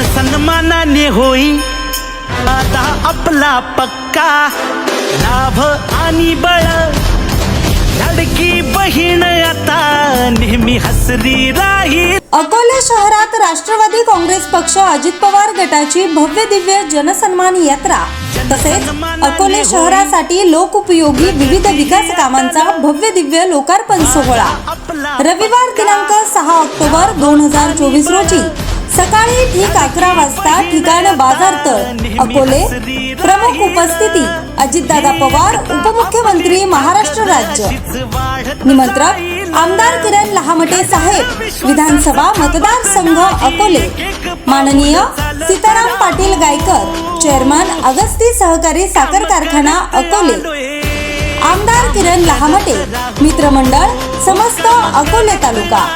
जनसन्मानाने होई. आता आपला पक्का लाभ आणि बळ. लाडकी बहीण आता नेहमी हसरी राहील. अकोले शहरात राष्ट्रवादी काँग्रेस पक्ष अजित पवार गटाची भव्य दिव्य जनसन्मान यात्रा तसेच अकोले शहरासाठी लोकउपयोगी विविध विकास कामांचा भव्य दिव्य लोकार्पण सोहळा. रविवार दिनांक सहा ऑक्टोबर दोन हजार चोवीस रोजी सकाळी ठीक अकरा वाजता ठिकाण बाजार तळ अकोले प्रमुख उपस्थिती अजितदादा पवार उपमुख्यमंत्री महाराष्ट्र राज्य. निमंत्रक आमदार किरण लहामटे साहेब विधानसभा मतदारसंघ अकोले. माननीय सीताराम पाटील गायकर चेअरमन अगस्ती सहकारी साखर कारखाना अकोले. आमदार किरण लहामटे मित्रमंडळ समस्त अकोले तालुका.